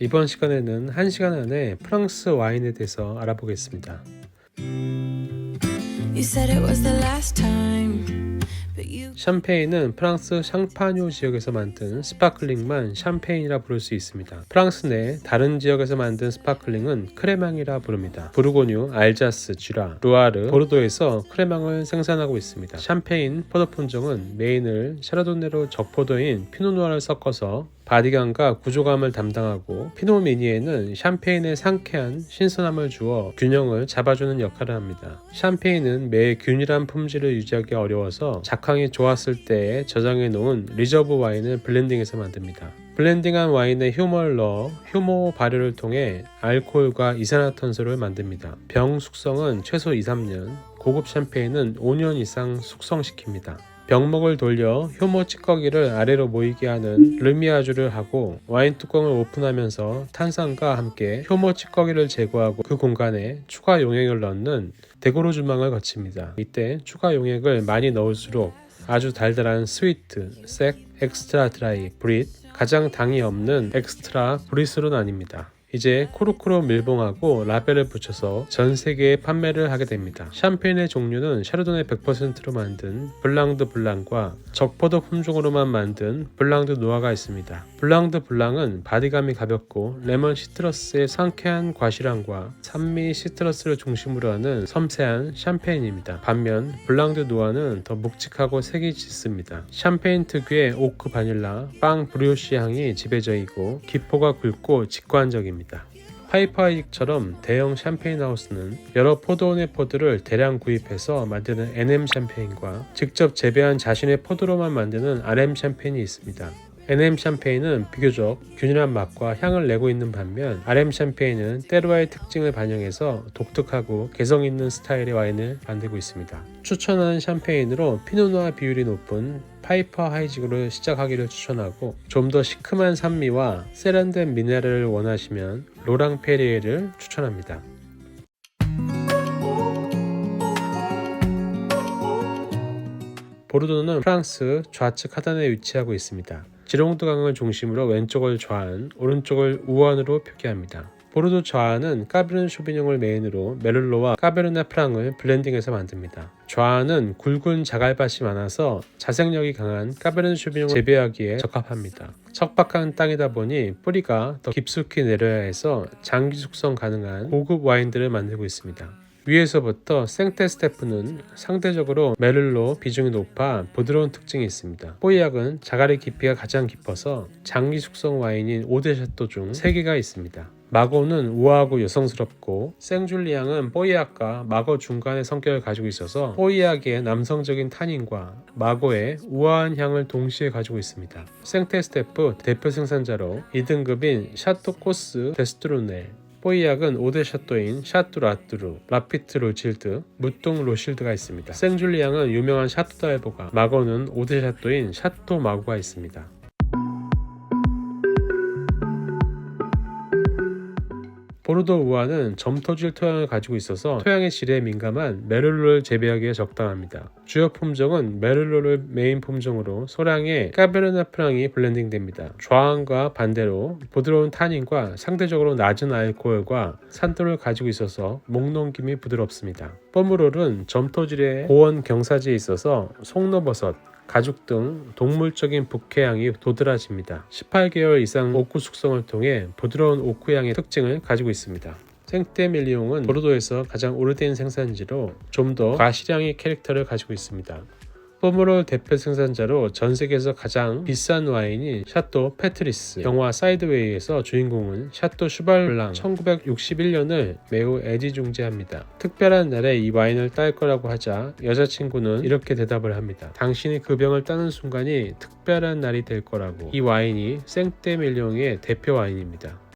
이번 시간에는 1시간 안에 프랑스 와인에 대해서 알아보겠습니다. 샴페인은 프랑스 샹파뉴 지역에서 만든 스파클링만 샴페인이라 부를 수 있습니다. 프랑스 내 다른 지역에서 만든 스파클링은 크레망이라 부릅니다. 부르고뉴, 알자스, 쥐라, 루아르, 보르도에서 크레망을 생산하고 있습니다. 샴페인 포도 품종은 메인을 샤르도네로 적포도인 피노누아를 섞어서 바디감과 구조감을 담당하고 피노 미니에는 샴페인의 상쾌한 신선함을 주어 균형을 잡아주는 역할을 합니다. 샴페인은 매의 균일한 품질을 유지하기 어려워서 작황이 좋았을 때에 저장해 놓은 리저브 와인을 블렌딩해서 만듭니다. 블렌딩한 와인에 효모를 넣어 효모 발효를 통해 알코올과 이산화탄소를 만듭니다. 병 숙성은 최소 2, 3년, 고급 샴페인은 5년 이상 숙성시킵니다. 병목을 돌려 효모 찌꺼기를 아래로 모이게 하는 르미아주를 하고 와인 뚜껑을 오픈하면서 탄산과 함께 효모 찌꺼기를 제거하고 그 공간에 추가 용액을 넣는 데고로 주망을 거칩니다. 이때 추가 용액을 많이 넣을수록 아주 달달한 스위트, 색, 엑스트라 드라이, 브릿, 가장 당이 없는 엑스트라 브릿으로 나뉩니다. 이제 코르크로 밀봉하고 라벨을 붙여서 전 세계에 판매를 하게 됩니다. 샴페인의 종류는 샤르도네 100%로 만든 블랑드 블랑과 적포도 품종으로만 만든 블랑드 노아가 있습니다. 블랑드 블랑은 바디감이 가볍고 레몬 시트러스의 상쾌한 과실함과 산미 시트러스를 중심으로 하는 섬세한 샴페인입니다. 반면 블랑드 노아는 더 묵직하고 색이 짙습니다. 샴페인 특유의 오크 바닐라, 빵 브리오시 향이 지배적이고 기포가 굵고 직관적입니다. 파이파이처럼 대형 샴페인 하우스는 여러 포도원의 포도를 대량 구입해서 만드는 NM 샴페인과 직접 재배한 자신의 포도로만 만드는 RM 샴페인이 있습니다. NM 샴페인은 비교적 균일한 맛과 향을 내고 있는 반면 RM 샴페인은 때로와의 특징을 반영해서 독특하고 개성 있는 스타일의 와인을 만들고 있습니다. 추천하는 샴페인으로 피노누아 비율이 높은 파이퍼 하이직으로 시작하기를 추천하고 좀 더 시큼한 산미와 세련된 미네랄을 원하시면 로랑 페리에를 추천합니다. 보르도는 프랑스 좌측 하단에 위치하고 있습니다. 지롱드 강을 중심으로 왼쪽을 좌안, 오른쪽을 우안으로 표기합니다. 보르도 좌안은 까베르네 쇼비뇽을 메인으로 메를로와 까베르네 프랑을 블렌딩해서 만듭니다. 좌안은 굵은 자갈밭이 많아서 자생력이 강한 까베르네 쇼비뇽을 재배하기에 적합합니다. 척박한 땅이다 보니 뿌리가 더 깊숙이 내려야 해서 장기 숙성 가능한 고급 와인들을 만들고 있습니다. 위에서부터 생테 스테프는 상대적으로 메를로 비중이 높아 부드러운 특징이 있습니다. 뽀이약은 자갈의 깊이가 가장 깊어서 장기 숙성 와인인 오데샤토 중 3개가 있습니다. 마고는 우아하고 여성스럽고 생줄리앙은 뽀이약과 마고 중간의 성격을 가지고 있어서 뽀이약의 남성적인 탄닌과 마고의 우아한 향을 동시에 가지고 있습니다. 생테스테프 대표 생산자로 2등급인 샤토 코스 데스트로넬 뽀이약은 5대 샤또인 샤뚜 라뚜루, 라피트 로칠드, 무똥 로실드가 있습니다. 생줄리앙은 유명한 샤토 달보가, 마고는 5대 샤또인 샤토 마고가 있습니다. 보르도 우아는 점토질 토양을 가지고 있어서 토양의 질에 민감한 메를로를 재배하기에 적당합니다. 주요 품종은 메를로를 메인 품종으로 소량의 까베르네 프랑이 블렌딩됩니다. 좌안과 반대로 부드러운 탄닌과 상대적으로 낮은 알코올과 산도를 가지고 있어서 목넘김이 부드럽습니다. 뽀무롤은 점토질의 고원 경사지에 있어서 송로버섯, 가죽 등 동물적인 북해향이 도드라집니다. 18개월 이상 오크 숙성을 통해 부드러운 오크향의 특징을 가지고 있습니다. 생테밀리옹은 보르도에서 가장 오래된 생산지로 좀 더 과실향의 캐릭터를 가지고 있습니다. 포무롤 대표 생산자로 전 세계에서 가장 비싼 와인인 샤또 페트리스 영화 사이드웨이에서 주인공은 샤또 슈발블랑 1961년을 매우 애지중지합니다. 특별한 날에 이 와인을 딸 거라고 하자 여자친구는 이렇게 대답을 합니다. 당신이 그 병을 따는 순간이 특별한 날이 될 거라고 이 와인이 생떼밀룡의 대표 와인입니다.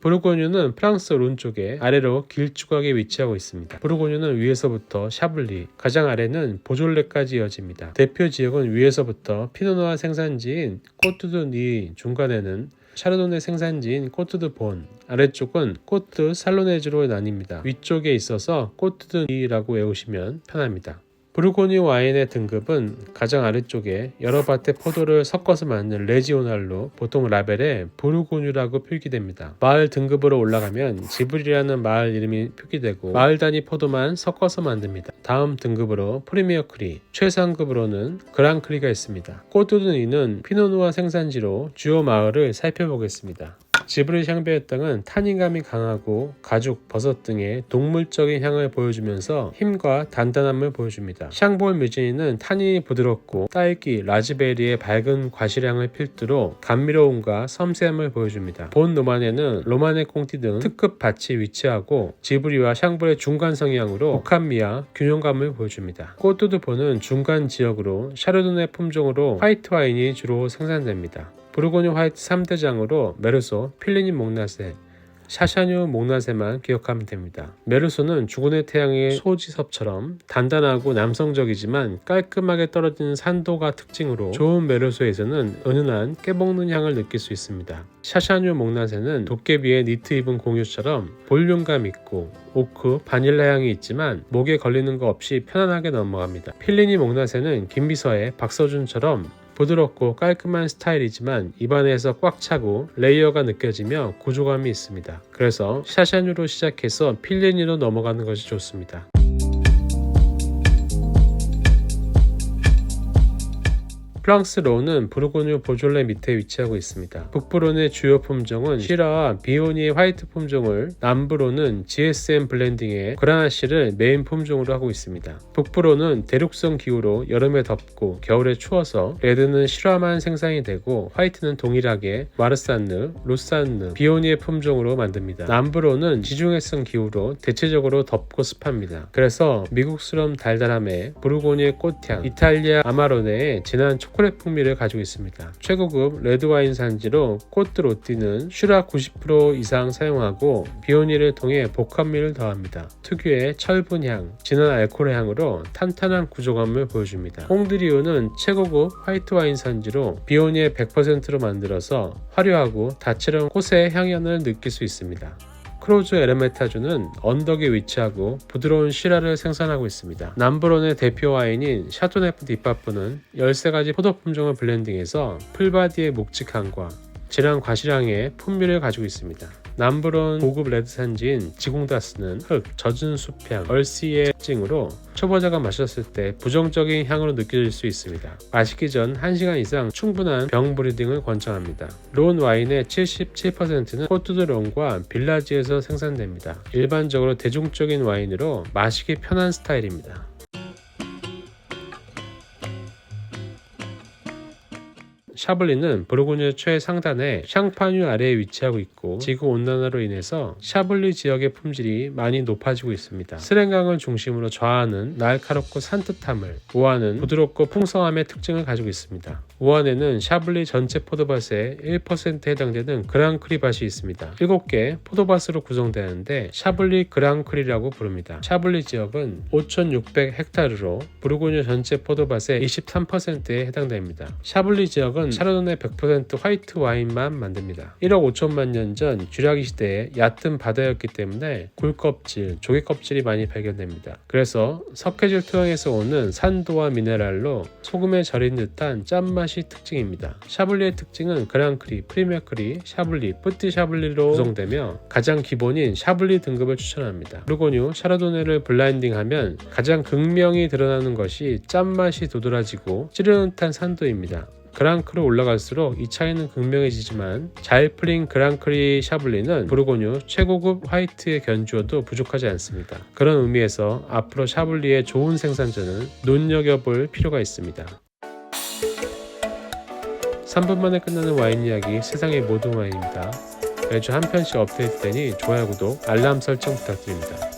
부르고뉴는 프랑스 오른쪽에 아래로 길쭉하게 위치하고 있습니다. 부르고뉴는 위에서부터 샤블리, 가장 아래는 보졸레까지 이어집니다. 대표 지역은 위에서부터 피노누아 생산지인 코트드 니 중간에는 샤르도네 생산지인 코트드 본, 아래쪽은 코트 살로네즈로 나뉩니다. 위쪽에 있어서 코트드 니라고 외우시면 편합니다. 부르고뉴 와인의 등급은 가장 아래쪽에 여러 밭의 포도를 섞어서 만든 레지오날로 보통 라벨에 부르고뉴라고 표기됩니다. 마을 등급으로 올라가면 지브리라는 마을 이름이 표기되고 마을 단위 포도만 섞어서 만듭니다. 다음 등급으로 프리미어 크리, 최상급으로는 그랑크리가 있습니다. 꼬뚜드니는 피노누아 생산지로 주요 마을을 살펴보겠습니다. 지브리 샹베의 땅은 탄닌감이 강하고 가죽, 버섯 등의 동물적인 향을 보여주면서 힘과 단단함을 보여줍니다. 샹볼 뮤지니는 탄닌이 부드럽고 딸기, 라즈베리의 밝은 과실향을 필두로 감미로움과 섬세함을 보여줍니다. 본 로만에는 로마네 콩티 등 특급 밭이 위치하고 지브리와 샹볼의 중간 성향으로 복합미와 균형감을 보여줍니다. 꼬뚜드포는 중간 지역으로 샤르도네 품종으로 화이트 와인이 주로 생산됩니다. 부르고뉴 화이트 3대장으로 메르소, 필리니 목나세, 샤샤뉴 목나세만 기억하면 됩니다. 메르소는 죽은의 태양의 소지섭처럼 단단하고 남성적이지만 깔끔하게 떨어지는 산도가 특징으로 좋은 메르소에서는 은은한 깨먹는 향을 느낄 수 있습니다. 샤샤뉴 목나세는 도깨비의 니트 입은 공유처럼 볼륨감 있고 오크, 바닐라 향이 있지만 목에 걸리는 거 없이 편안하게 넘어갑니다. 필리니 목나세는 김비서의 박서준처럼 부드럽고 깔끔한 스타일이지만 입안에서 꽉 차고 레이어가 느껴지며 구조감이 있습니다. 그래서 샤샤뉴로 시작해서 필리니로 넘어가는 것이 좋습니다. 프랑스 로는 부르고뉴 보졸레 밑에 위치하고 있습니다. 북부로는 주요 품종은 시라와 비오니의 화이트 품종을 남부로는 GSM 블렌딩의 그라나시를 메인 품종으로 하고 있습니다. 북부로는 대륙성 기후로 여름에 덥고 겨울에 추워서 레드는 시라만 생산이 되고 화이트는 동일하게 마르산느, 루산느, 비오니의 품종으로 만듭니다. 남부로는 지중해성 기후로 대체적으로 덥고 습합니다. 그래서 미국스러운 달달함에 부르고뉴의 꽃향, 이탈리아 아마로네의 진한 초 콜릿 풍미를 가지고 있습니다. 최고급 레드와인 산지로 꼬트로띠는 슈라 90% 이상 사용하고 비오니를 통해 복합미를 더합니다. 특유의 철분 향, 진한 알코올의 향으로 탄탄한 구조감을 보여줍니다. 홍드리오는 최고급 화이트 와인 산지로 비오니의 100%로 만들어서 화려하고 다채로운 꽃의 향연을 느낄 수 있습니다. 크로즈 에르메타주는 언덕에 위치하고 부드러운 시라를 생산하고 있습니다. 남부론의 대표 와인인 샤토네프 디파프는 13가지 포도 품종을 블렌딩해서 풀바디의 묵직함과 진한 과실향의 풍미를 가지고 있습니다. 남부론 고급 레드 산지인 지공다스는 흙, 젖은 숲향, 얼씨의 특징으로 초보자가 마셨을 때 부정적인 향으로 느껴질 수 있습니다. 마시기 전 1시간 이상 충분한 병 브리딩을 권장합니다. 론 와인의 77%는 코트드론과 빌라지에서 생산됩니다. 일반적으로 대중적인 와인으로 마시기 편한 스타일입니다. 샤블리는 부르고뉴 최상단에 샹파뉴 아래에 위치하고 있고 지구 온난화로 인해서 샤블리 지역의 품질이 많이 높아지고 있습니다. 스랭강을 중심으로 좌하는 날카롭고 산뜻함을, 우하는 부드럽고 풍성함의 특징을 가지고 있습니다. 우한에는 샤블리 전체 포도밭의 1%에 해당되는 그랑크리 밭이 있습니다. 7개 포도밭으로 구성되는데 샤블리 그랑크리라고 부릅니다. 샤블리 지역은 5,600 헥타르로 부르고뉴 전체 포도밭의 23%에 해당됩니다. 샤블리 지역은 샤르도네 100% 화이트 와인만 만듭니다. 1억 5천만 년 전 쥐라기 시대에 얕은 바다였기 때문에 굴껍질, 조개껍질이 많이 발견됩니다. 그래서 석회질 토양에서 오는 산도와 미네랄로 소금에 절인 듯한 짠맛이 특징입니다. 샤블리의 특징은 그랑크리, 프리미어크리, 샤블리, 뿌띠 샤블리로 구성되며 가장 기본인 샤블리 등급을 추천합니다. 루고뉴, 샤르도네를 블라인딩하면 가장 극명히 드러나는 것이 짠맛이 도드라지고 찌르는 듯한 산도입니다. 그랑크로 올라갈수록 이 차이는 극명해지지만 잘 풀린 그랑크리 샤블리는 부르고뉴 최고급 화이트에 견주어도 부족하지 않습니다. 그런 의미에서 앞으로 샤블리의 좋은 생산자는 눈여겨볼 필요가 있습니다. 3분 만에 끝나는 와인 이야기 세상의 모든 와인입니다. 매주 한 편씩 업데이트되니 좋아요, 구독, 알람 설정 부탁드립니다.